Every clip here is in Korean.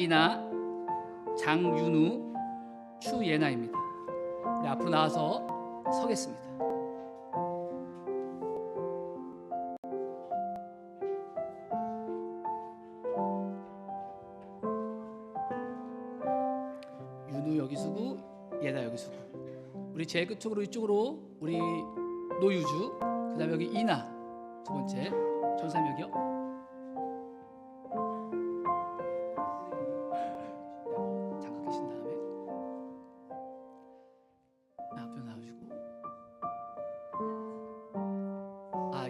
이나 장윤우 추예나입니다. 우리 앞으로 나와서 서겠습니다. 윤우 여기 서고 예나 여기 서고 우리 제일 끝쪽으로 이쪽으로 우리 노유주 그다음에 여기 이나 두 번째 전삼혁이요.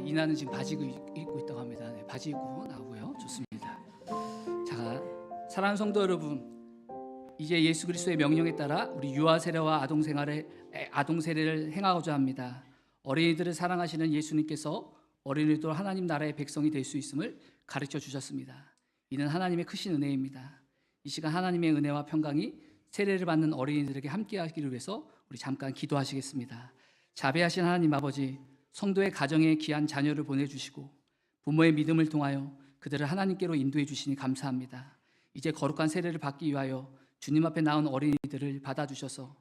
이나는 지금 바지 입고 있다고 합니다. 네, 바지 입고 나오고요. 좋습니다. 자 사랑하는 성도 여러분 이제 예수 그리스도의 명령에 따라 우리 유아 세례와 아동 생활에 에, 아동 세례를 행하고자 합니다. 어린이들을 사랑하시는 예수님께서 어린이도 하나님 나라의 백성이 될 수 있음을 가르쳐 주셨습니다. 이는 하나님의 크신 은혜입니다. 이 시간 하나님의 은혜와 평강이 세례를 받는 어린이들에게 함께하기를 위해서 우리 잠깐 기도하시겠습니다. 자비하신 하나님 아버지, 성도의 가정에 귀한 자녀를 보내주시고 부모의 믿음을 통하여 그들을 하나님께로 인도해 주시니 감사합니다. 이제 거룩한 세례를 받기 위하여 주님 앞에 나온 어린이들을 받아주셔서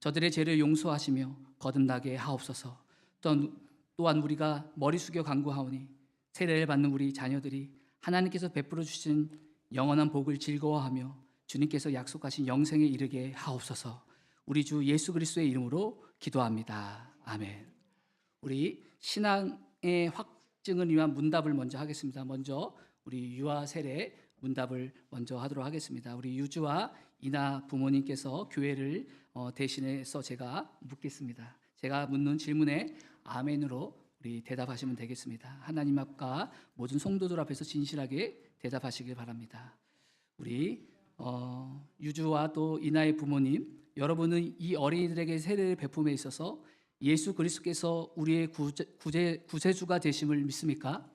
저들의 죄를 용서하시며 거듭나게 하옵소서. 또한, 우리가 머리 숙여 간구하오니 세례를 받는 우리 자녀들이 하나님께서 베풀어 주신 영원한 복을 즐거워하며 주님께서 약속하신 영생에 이르게 하옵소서. 우리 주 예수 그리스도의 이름으로 기도합니다. 아멘. 우리 신앙의 확증을 위한 문답을 먼저 하겠습니다. 먼저 우리 유아 세례 문답을 먼저 하도록 하겠습니다. 우리 유주와 이나 부모님께서 교회를 어, 대신해서 제가 묻겠습니다. 제가 묻는 질문에 아멘으로 우리 대답하시면 되겠습니다. 하나님 앞과 모든 성도들 앞에서 진실하게 대답하시길 바랍니다. 우리 어, 유주와 또 이나의 부모님, 여러분은 이 어린이들에게 세례를 베품에 있어서 예수 그리스도께서 우리의 구제, 구세주가 되심을 믿습니까?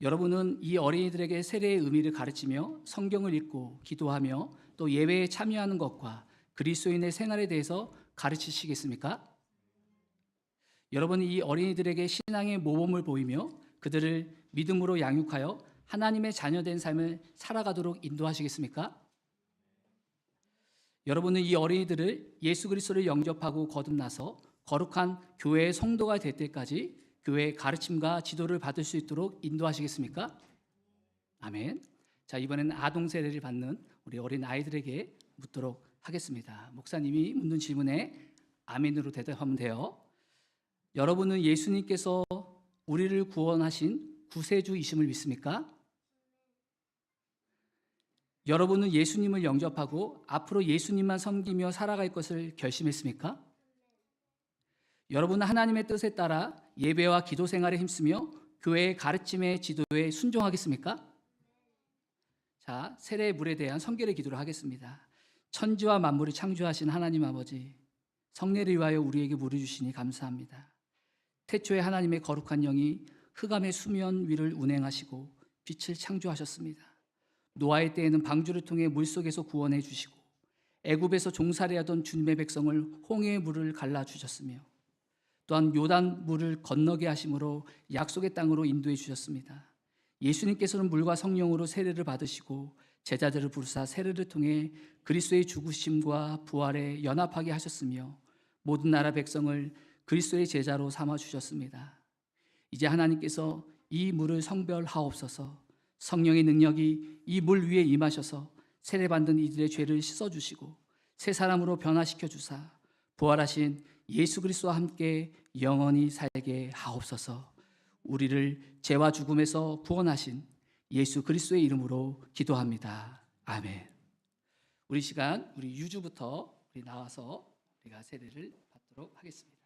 여러분은 이 어린이들에게 세례의 의미를 가르치며 성경을 읽고 기도하며 또 예배에 참여하는 것과 그리스도인의 생활에 대해서 가르치시겠습니까? 여러분은 이 어린이들에게 신앙의 모범을 보이며 그들을 믿음으로 양육하여 하나님의 자녀된 삶을 살아가도록 인도하시겠습니까? 여러분은 이 어린이들을 예수 그리스도를 영접하고 거듭나서 거룩한 교회의 성도가 될 때까지 교회의 가르침과 지도를 받을 수 있도록 인도하시겠습니까? 아멘. 자, 이번에는 아동 세례를 받는 우리 어린 아이들에게 묻도록 하겠습니다. 목사님이 묻는 질문에 아멘으로 대답하면 돼요. 여러분은 예수님께서 우리를 구원하신 구세주이심을 믿습니까? 여러분은 예수님을 영접하고 앞으로 예수님만 섬기며 살아갈 것을 결심했습니까? 여러분은 하나님의 뜻에 따라 예배와 기도 생활에 힘쓰며 교회의 가르침의 지도에 순종하겠습니까? 자, 세례의 물에 대한 성결의 기도를 하겠습니다. 천지와 만물을 창조하신 하나님 아버지, 성례를 위하여 우리에게 물을 주시니 감사합니다. 태초에 하나님의 거룩한 영이 흑암의 수면 위를 운행하시고 빛을 창조하셨습니다. 노아의 때에는 방주를 통해 물 속에서 구원해 주시고 애굽에서 종살이 하던 주님의 백성을 홍해의 물을 갈라 주셨으며 또한 요단 물을 건너게 하심으로 약속의 땅으로 인도해 주셨습니다. 예수님께서는 물과 성령으로 세례를 받으시고 제자들을 부르사 세례를 통해 그리스도의 죽으심과 부활에 연합하게 하셨으며 모든 나라 백성을 그리스도의 제자로 삼아 주셨습니다. 이제 하나님께서 이 물을 성별하옵소서 성령의 능력이 이 물 위에 임하셔서 세례받는 이들의 죄를 씻어 주시고 새 사람으로 변화시켜 주사 부활하신 예수 그리스도와 함께 영원히 살게 하옵소서. 우리를 죄와 죽음에서 구원하신 예수 그리스도의 이름으로 기도합니다. 아멘. 우리 시간 우리 유주부터 우리 나와서 우리가 세례를 받도록 하겠습니다.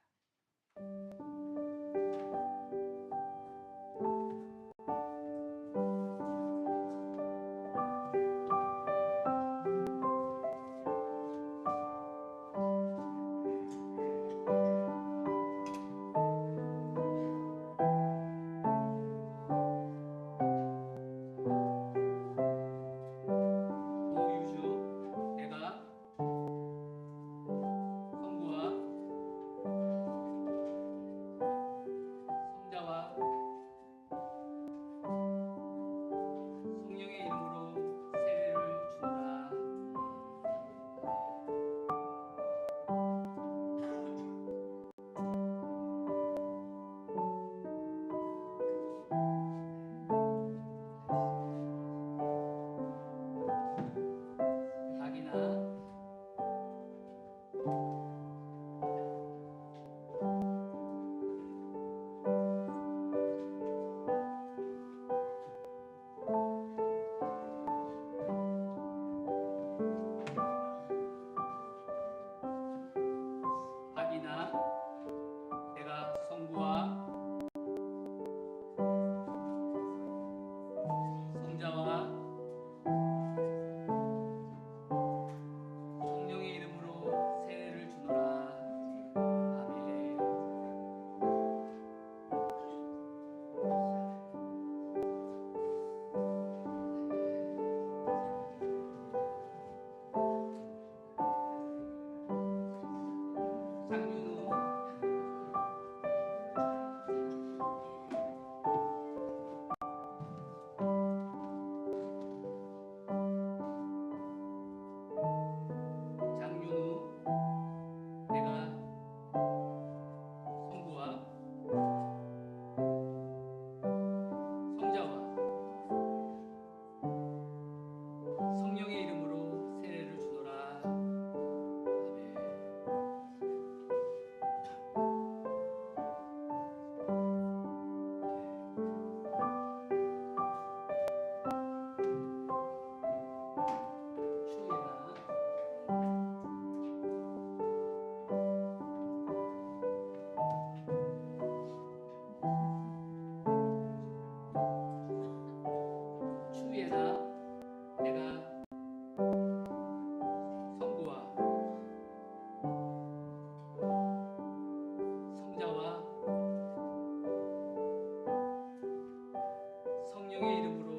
성령의 이름으로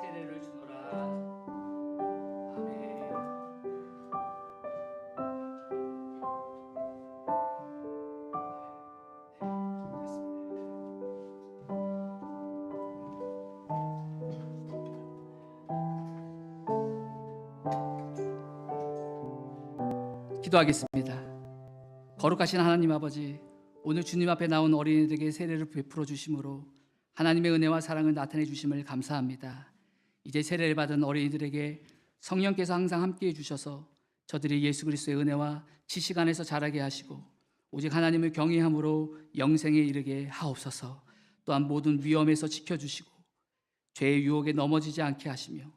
세례를 주노라. 네. 기도하겠습니다. 거룩하신 하나님 아버지, 오늘 주님 앞에 나온 어린이들에게 세례를 베풀어 주심으로 하나님의 은혜와 사랑을 나타내 주심을 감사합니다. 이제 세례를 받은 어린이들에게 성령께서 항상 함께해 주셔서 저들이 예수 그리스도의 은혜와 지식 안에서 자라게 하시고 오직 하나님을 경외함으로 영생에 이르게 하옵소서. 또한 모든 위험에서 지켜 주시고 죄의 유혹에 넘어지지 않게 하시며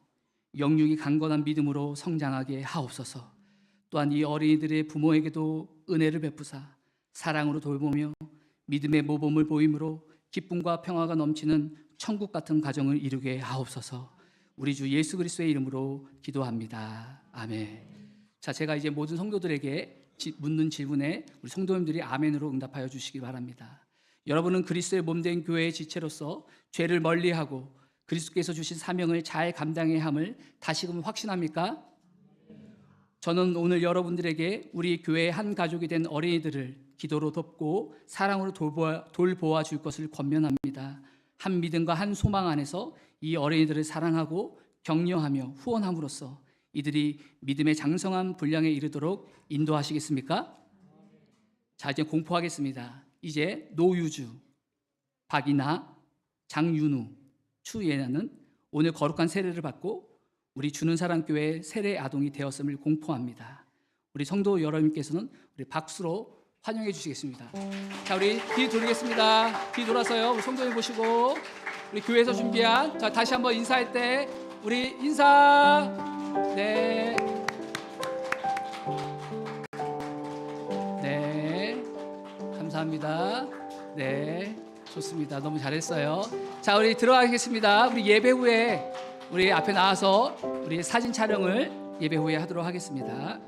영육이 강건한 믿음으로 성장하게 하옵소서. 또한 이 어린이들의 부모에게도 은혜를 베푸사 사랑으로 돌보며 믿음의 모범을 보임으로 기쁨과 평화가 넘치는 천국 같은 가정을 이루게 하옵소서. 우리 주 예수 그리스도의 이름으로 기도합니다. 아멘. 자, 제가 이제 모든 성도들에게 지- 묻는 질문에 우리 성도님들이 아멘으로 응답하여 주시기 바랍니다. 여러분은 그리스도의 몸된 교회의 지체로서 죄를 멀리하고 그리스도께서 주신 사명을 잘 감당해야 함을 다시금 확신합니까? 저는 오늘 여러분들에게 우리 교회의 한 가족이 된 어린이들을 기도로 돕고 사랑으로 돌보아, 돌보아 줄 것을 권면합니다. 한 믿음과 한 소망 안에서 이 어린이들을 사랑하고 격려하며 후원함으로써 이들이 믿음의 장성한 분량에 이르도록 인도하시겠습니까? 자, 이제 공포하겠습니다. 이제 노유주, 박이나, 장윤우, 추예나는 오늘 거룩한 세례를 받고 우리 주는 사람 교회 세례 아동이 되었음을 공포합니다. 우리 성도 여러분께서는 우리 박수로 환영해 주시겠습니다. 자, 우리 뒤 돌리겠습니다. 뒤 돌아서요. 우리 성도님 보시고 우리 교회에서 준비한 자 다시 한번 인사할 때 우리 인사 네. 네. 감사합니다. 네. 좋습니다. 너무 잘했어요. 자, 우리 들어가겠습니다. 우리 예배 후에 우리 앞에 나와서 우리 사진 촬영을 예배 후에 하도록 하겠습니다.